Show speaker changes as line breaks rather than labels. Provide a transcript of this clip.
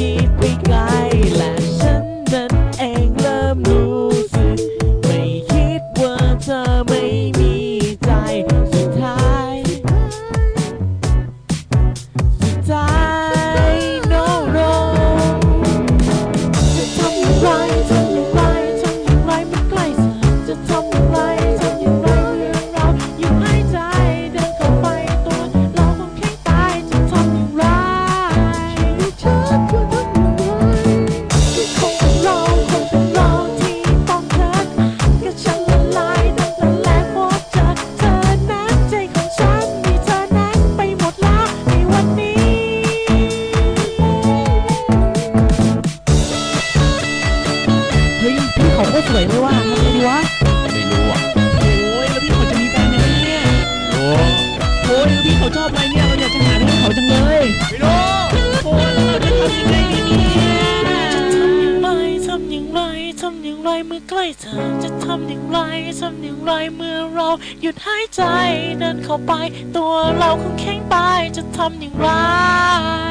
คิดไปไกลและ ก็สวยเลยว่ะทำไงดีวะ
ไม่รู้อะ
โอ้ยแล้วพี่เขาจะมีแฟนไหมเนี่ย
รู้
โอ้ยแล้วพี่เขาชอบอะไรเนี่ยเราอยากจะหาให้เขาจังเลย
ไม่รู้
โอ้ยแล้วเราจะทำยังไงดีเนี่ยจะทำอย่างไรทำอย่างไรทำอย่างไรเมื่อใกล้เธอจะทำอย่างไรทำอย่างไรเมื่อเราหยุดหายใจเดินเข้าไป ตัวเราคงแข็งตายจะทำอย่างไร